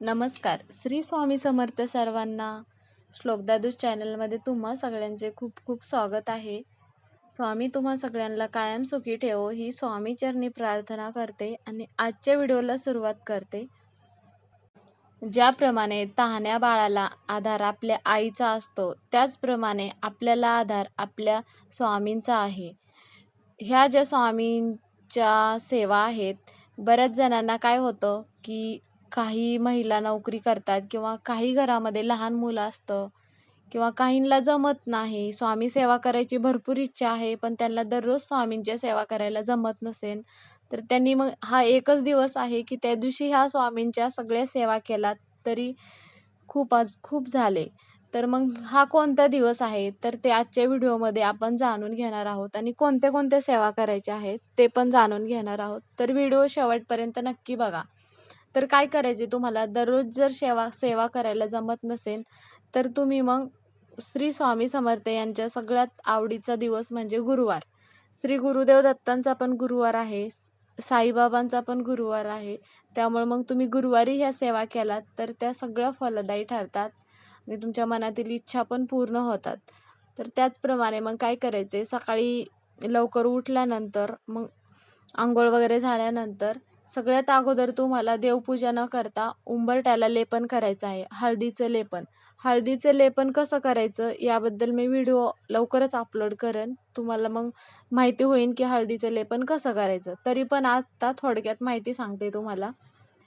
नमस्कार. श्री स्वामी समर्थ सर्वांना श्लोकदादूस चॅनलमध्ये तुम्हा सगळ्यांचे खूप खूप स्वागत आहे. स्वामी तुम्हा सगळ्यांना कायम सुखी ठेवो ही स्वामी चरणी प्रार्थना करते आणि आजच्या व्हिडिओला सुरुवात करते. ज्याप्रमाणे तहान्या बाळाला आधार आपल्या आईचा असतो त्याचप्रमाणे आपल्याला आधार आपल्या स्वामींचा आहे. ह्या ज्या स्वामींच्या सेवा आहेत बऱ्याच जणांना काय होतं की काही महिला नोकरी करतात किंवा काही घरामध्ये लहान मुलं असतं किंवा काहींना जमत नाही. स्वामी सेवा करायची भरपूर इच्छा आहे पण त्यांना दररोज स्वामींच्या सेवा करायला जमत नसेल. तर त्यांनी मग हा एकच दिवस आहे की त्या दिवशी ह्या स्वामींच्या सगळ्या सेवा केला तरी खूप आज खूप झाले. तर मग हा कोणता दिवस आहे? तर ते आजच्या व्हिडिओमध्ये आपण जाणून घेणार आहोत आणि कोणत्या कोणत्या सेवा करायच्या आहेत ते पण जाणून घेणार आहोत. तर व्हिडिओ शेवटपर्यंत नक्की बघा. तर काय करायचे तुम्हाला? दररोज जर सेवा सेवा करायला जमत नसेल तर तुम्ही मग श्री स्वामी समर्थ यांच्या सगळ्यात आवडीचा दिवस म्हणजे गुरुवार. श्री गुरुदेव दत्तांचा पण गुरुवार आहे साईबाबांचा पण गुरुवार आहे. त्यामुळे मग तुम्ही गुरुवारी ह्या सेवा केलात तर त्या सगळ्या फलदायी ठरतात आणि तुमच्या मनातील इच्छा पण पूर्ण होतात. तर त्याचप्रमाणे मग काय करायचे सकाळी लवकर उठल्यानंतर मग आंघोळ वगैरे झाल्यानंतर सगळ्यात अगोदर तुम्हाला देवपूजा न करता उंबरट्याला लेपन करायचं आहे हळदीचं लेपन. हळदीचं लेपन कसं करायचं याबद्दल मी व्हिडिओ लवकरच अपलोड करेन. तुम्हाला मग माहिती होईल की हळदीचं लेपन कसं करायचं. तरी पण आत्ता थोडक्यात माहिती सांगते तुम्हाला.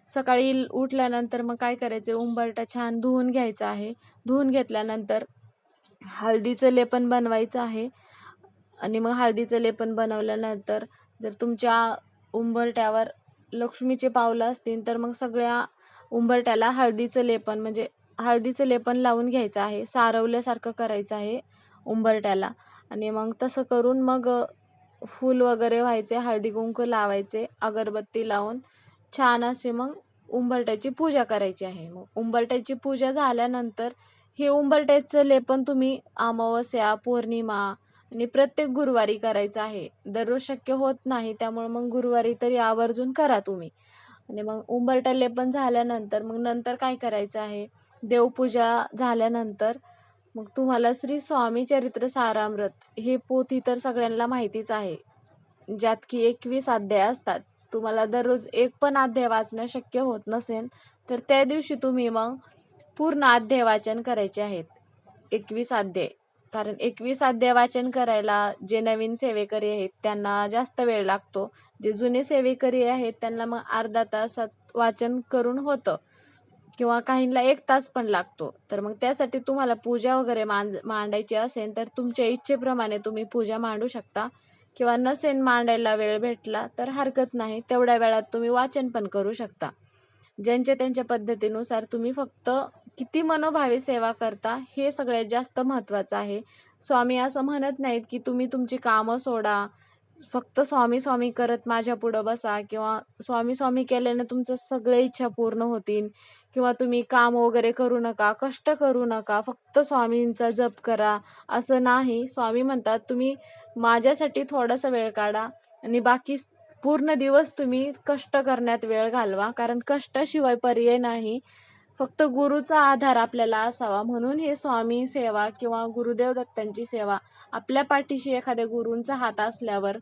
सकाळी उठल्यानंतर मग काय करायचं उंबरटा छान धुवून घ्यायचा आहे. धुवून घेतल्यानंतर हळदीचं लेपन बनवायचं आहे. आणि मग हळदीचं लेपन बनवल्यानंतर जर तुमच्या उंबरट्यावर लक्ष्मीचे पावलं असतील तर मग सगळ्या उंबरट्याला हळदीचं लेपन म्हणजे हळदीचं लेपन लावून घ्यायचं आहे. सारवल्यासारखं करायचं आहे उंबरट्याला आणि मग तसं करून मग फूल वगैरे व्हायचे हळदी कुंकू लावायचे अगरबत्ती लावून छान असे मग उंबरट्याची पूजा करायची आहे. मग उंबरट्याची पूजा झाल्यानंतर हे उंबरट्याचं लेपन तुम्ही अमावस्या पौर्णिमा आणि प्रत्येक गुरुवारी करायचं आहे. दररोज शक्य होत नाही त्यामुळे मग गुरुवारी तरी आवर्जून करा तुम्ही. आणि मग उंबरटा पण झाल्यानंतर मग नंतर काय करायचं आहे? देवपूजा झाल्यानंतर मग तुम्हाला श्री स्वामी चरित्र सारामृत हे पोथी तर सगळ्यांना माहितीच आहे. ज्यात की एकवीस अध्याय असतात. तुम्हाला दररोज एक पण अध्याय वाचणं शक्य होत नसेल तर त्या दिवशी तुम्ही मग पूर्ण अध्याय वाचन करायचे आहेत. एकवीस अध्याय. कारण एकवीस अध्याय वाचन करायला जे नवीन सेवेकरी आहेत त्यांना जास्त वेळ लागतो. जे जुने सेवेकरी आहेत त्यांना मग अर्धा तासात वाचन करून होतं. किंवा काहींना एक तास पण लागतो. तर मग त्यासाठी तुम्हाला पूजा वगैरे मांड मांडायची असेल तर तुमच्या इच्छेप्रमाणे तुम्ही पूजा मांडू शकता. किंवा नसेन मांडायला वेळ भेटला तर हरकत नाही. तेवढ्या वेळात तुम्ही वाचन पण करू शकता. ज्यांच्या त्यांच्या पद्धतीनुसार तुम्ही फक्त किती मनोभावे सेवा करता हे सगळ्यात जास्त महत्त्वाचं आहे. स्वामी असं म्हणत नाहीत की तुम्ही तुमची कामं सोडा. फक्त स्वामी स्वामी करत माझ्या पुढं बसा किंवा स्वामी स्वामी केल्याने तुमचं सगळे इच्छा पूर्ण होतील किंवा तुम्ही काम वगैरे करू नका कष्ट करू नका फक्त स्वामींचा जप करा असं नाही. स्वामी म्हणतात तुम्ही माझ्यासाठी थोडासा वेळ काढा आणि बाकी पूर्ण दिवस तुम्ही कष्ट करण्यात वेळ घालवा कारण कष्टाशिवाय पर्याय नाही. फक्त गुरुचा आधार आपल्याला असावा. म्हणून हे स्वामी सेवा किंवा गुरुदेव दत्तांची सेवा आपल्या पाठीशी एखाद्या गुरूंचा हात असल्यावर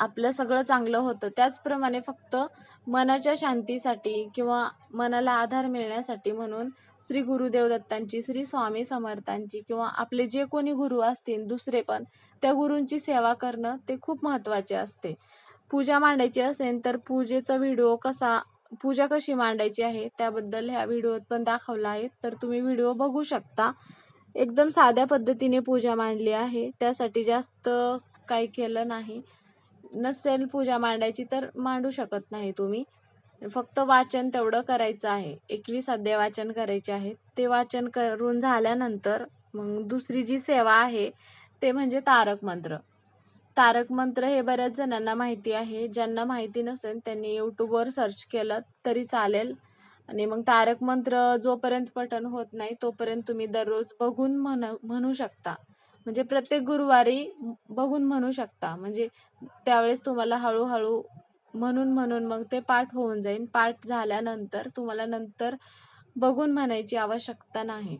आपलं सगळं चांगलं होतं. त्याचप्रमाणे फक्त मनाच्या शांतीसाठी किंवा मनाला आधार मिळण्यासाठी म्हणून श्री गुरुदेव दत्तांची श्री स्वामी समर्थांची किंवा आपले जे कोणी गुरु असतील दुसरे पण त्या गुरूंची सेवा करणं ते खूप महत्त्वाचे असते. पूजा मांडायची असेल तर पूजेचा व्हिडिओ कसा पूजा कशी मांडायची आहे त्याबद्दल ह्या व्हिडिओत पण दाखवला आहे. तर तुम्ही व्हिडिओ बघू शकता. एकदम साध्या पद्धतीने पूजा मांडली आहे. त्यासाठी जास्त काही केलं नाही. नसेल पूजा मांडायची तर मांडू शकत नाही तुम्ही. फक्त वाचन तेवढं करायचं आहे. एकवीस अध्याय वाचन करायचे आहे. ते वाचन करून झाल्यानंतर मग दुसरी जी सेवा आहे ते म्हणजे तारक मंत्र. तारक मंत्र हे बऱ्याच जणांना माहिती आहे. ज्यांना माहिती नसेल त्यांनी यूट्यूबवर सर्च केलं तरी चालेल. आणि मग तारक मंत्र जोपर्यंत पठण होत नाही तोपर्यंत तुम्ही दररोज बघून म्हण म्हणू शकता. म्हणजे प्रत्येक गुरुवारी बघून म्हणू शकता. म्हणजे त्यावेळेस तुम्हाला हळूहळू म्हणून म्हणून मग ते पाठ होऊन जाईल. पाठ झाल्यानंतर तुम्हाला नंतर बघून म्हणायची आवश्यकता नाही.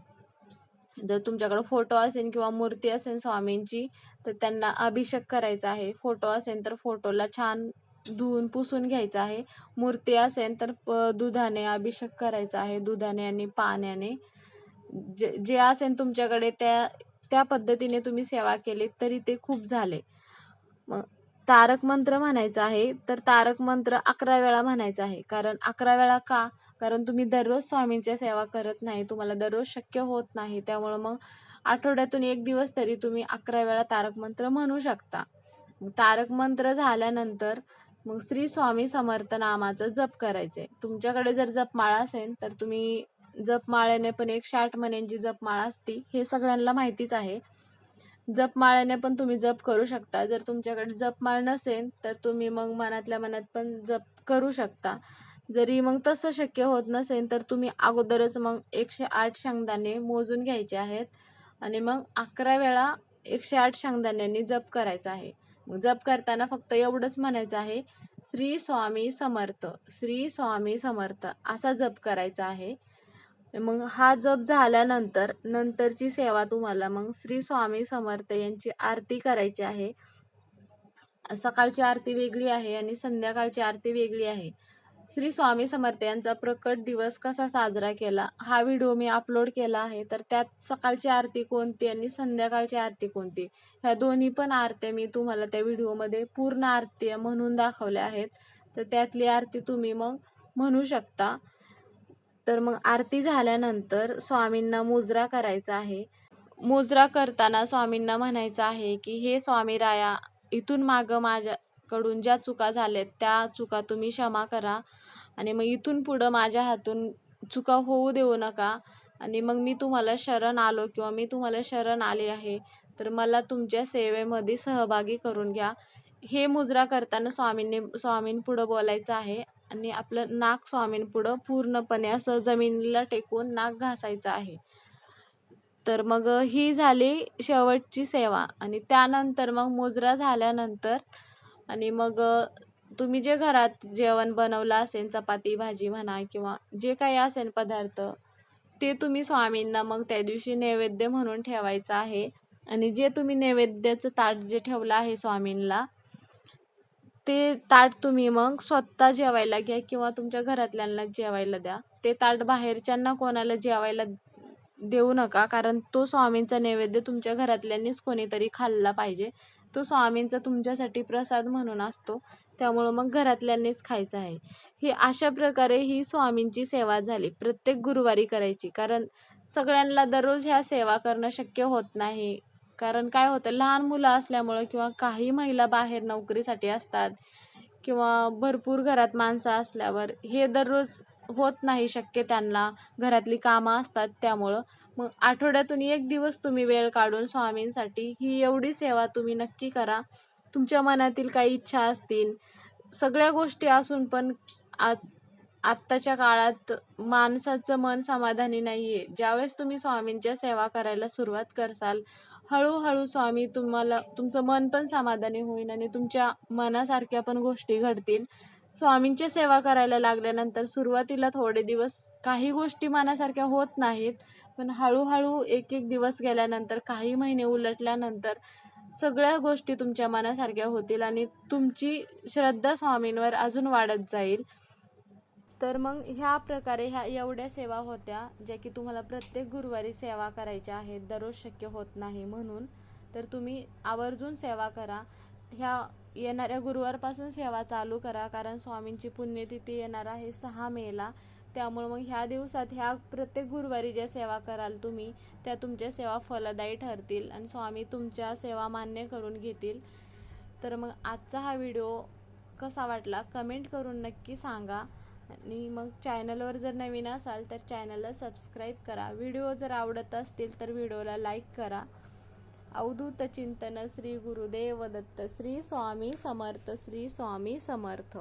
जर तुमच्याकडे फोटो असेल किंवा मूर्ती असेल स्वामींची तर त्यांना अभिषेक करायचा आहे. फोटो असेल तर फोटोला छान धुवून पुसून घ्यायचं आहे. मूर्ती असेल तर प दुधाने अभिषेक करायचा आहे. दुधाने आणि पाण्याने. जे जे असेल तुमच्याकडे त्या त्या पद्धतीने तुम्ही सेवा केली तरी ते खूप झाले. मग तारक मंत्र म्हणायचा आहे तर तारक मंत्र अकरा वेळा म्हणायचा आहे. कारण अकरा वेळा का? कारण तुम्ही दररोज स्वामींच्या सेवा करत नाही तुम्हाला दररोज शक्य होत नाही त्यामुळं मग आठवड्यातून एक दिवस तरी तुम्ही अकरा वेळा तारक मंत्र म्हणू शकता. तारक मंत्र झाल्यानंतर मग श्री स्वामी समर्थ नामाचा जप करायचे तुमच्याकडे जर जपमाळा असेल तर तुम्ही जपमाळ्याने पण एकशे आठ महिन्यांची जपमाळा असती हे सगळ्यांना माहितीच आहे. जपमाळ्याने पण तुम्ही जप करू शकता. जर तुमच्याकडे जपमाळ नसेल तर तुम्ही मग मनातल्या मनात पण जप करू शकता. जरी मग तसं शक्य होत नसेल तर तुम्ही अगोदरच मग एकशे आठ शेंगदाणे मोजून घ्यायचे आहेत. आणि मग अकरा वेळा एकशे आठ शेंगदाण्यांनी जप करायचा आहे. मग जप करताना फक्त एवढंच म्हणायचं आहे श्री स्वामी समर्थ श्री स्वामी समर्थ असा जप करायचा आहे. मग हा जप झाल्यानंतर नंतरची सेवा तुम्हाला मग श्री स्वामी समर्थ यांची आरती करायची आहे. सकाळची आरती वेगळी आहे आणि संध्याकाळची आरती वेगळी आहे. श्री स्वामी समर्थ यांचा प्रकट दिवस कसा साजरा केला? हा व्हिडिओ मी अपलोड केला आहे. तर त्यात सकाळची आरती कोणती आणि संध्याकाळची आरती कोणती? ह्या दोन्ही पण आरत्या मी तुम्हाला त्या व्हिडिओमध्ये पूर्ण आरती म्हणून दाखवल्या आहेत. तर त्यातली आरती तुम्ही मग म्हणू शकता. तर मग आरती झाल्यानंतर स्वामींना मुजरा करायचा आहे. मुजरा करताना स्वामींना म्हणायचं आहे की हे स्वामी राया इथून मागं माझ्या कडून ज्या चुका झाल्यात त्या चुका तुम्ही क्षमा करा. आणि मग इथून पुढं माझ्या हातून चुका होऊ देऊ नका. आणि मग मी तुम्हाला शरण आलो किंवा मी तुम्हाला शरण आले आहे तर मला तुमच्या सेवेमध्ये सहभागी करून घ्या. हे मुजरा करताना स्वामींनी स्वामींपुढं बोलायचं आहे. आणि आपलं नाक स्वामींपुढं पूर्णपणे असं जमिनीला टेकून नाक घासायचं आहे. तर मग ही झाली शेवटची सेवा. आणि त्यानंतर मग मुजरा झाल्यानंतर आणि मग तुम्ही जे घरात जेवण बनवलं असेल चपाती भाजी म्हणा किंवा जे काही असेल पदार्थ ते तुम्ही स्वामींना मग त्या दिवशी नैवेद्य म्हणून ठेवायचं आहे. आणि जे तुम्ही नैवेद्याचं ताट जे ठेवलं आहे स्वामींना ते ताट तुम्ही मग स्वतः जेवायला घ्या किंवा तुमच्या घरातल्यांना जेवायला द्या. ते ताट बाहेरच्यांना कोणाला जेवायला देऊ नका कारण तो स्वामींचा नैवेद्य तुमच्या घरातल्यांनीच कोणीतरी खाल्ला पाहिजे. तो स्वामींचा तुमच्यासाठी प्रसाद म्हणून असतो. त्यामुळं मग घरातल्यांनीच खायचं आहे. ही अशा प्रकारे ही स्वामींची सेवा झाली. प्रत्येक गुरुवारी करायची. कारण सगळ्यांना दररोज ह्या सेवा करणं शक्य होत नाही. कारण काय होतं? लहान मुलं असल्यामुळं किंवा काही महिला बाहेर नोकरीसाठी असतात किंवा भरपूर घरात माणसं असल्यावर हे दररोज होत नाही शक्य त्यांना. घरातली कामं असतात त्यामुळं. मग आठवड्यातून एक दिवस तुम्ही वेळ काढून स्वामींसाठी ही एवढी सेवा तुम्ही नक्की करा. तुमच्या मनातील काही इच्छा असतील सगळ्या गोष्टी असून पण आज आत्ताच्या काळात माणसाचं मन समाधानी नाही आहे ज्यावेळेस तुम्ही स्वामींच्या सेवा करायला सुरुवात करसाल हळूहळू स्वामी तुम्हाला तुमचं मन पण समाधानी होईल आणि तुमच्या मनासारख्या पण गोष्टी घडतील. स्वामींची सेवा करायला लागल्यानंतर सुरुवातीला थोडे दिवस काही गोष्टी मनासारख्या होत नाहीत पण हळूहळू एक एक दिवस गेल्यानंतर काही महिने उलटल्यानंतर सगळ्या गोष्टी तुमच्या मनासारख्या होतील आणि तुमची श्रद्धा स्वामींवर अजून वाढत जाईल. तर मग ह्या प्रकारे ह्या एवढ्या सेवा होत्या ज्या की तुम्हाला प्रत्येक गुरुवारी सेवा करायच्या आहेत दररोज शक्य होत नाही म्हणून. तर तुम्ही आवर्जून सेवा करा. ह्या येणाऱ्या गुरुवारपासून सेवा चालू करा कारण स्वामींची पुण्यतिथी येणार आहे सहा मेला. त्यामुळे मग ह्या दिवसात ह्या प्रत्येक गुरुवारी ज्या सेवा कराल तुम्ही त्या तुमच्या सेवा फलदायी ठरतील आणि स्वामी तुमच्या सेवा मान्य करून घेतील. तर मग आजचा हा व्हिडिओ कसा वाटला कमेंट करून नक्की सांगा. आणि मग चॅनलवर जर नवीन असाल तर चॅनलला सबस्क्राईब करा. व्हिडिओ जर आवडत असतील तर व्हिडिओला लाईक करा. अवधूत चिंतन श्री गुरुदेव दत्त श्री स्वामी समर्थ श्री स्वामी समर्थ.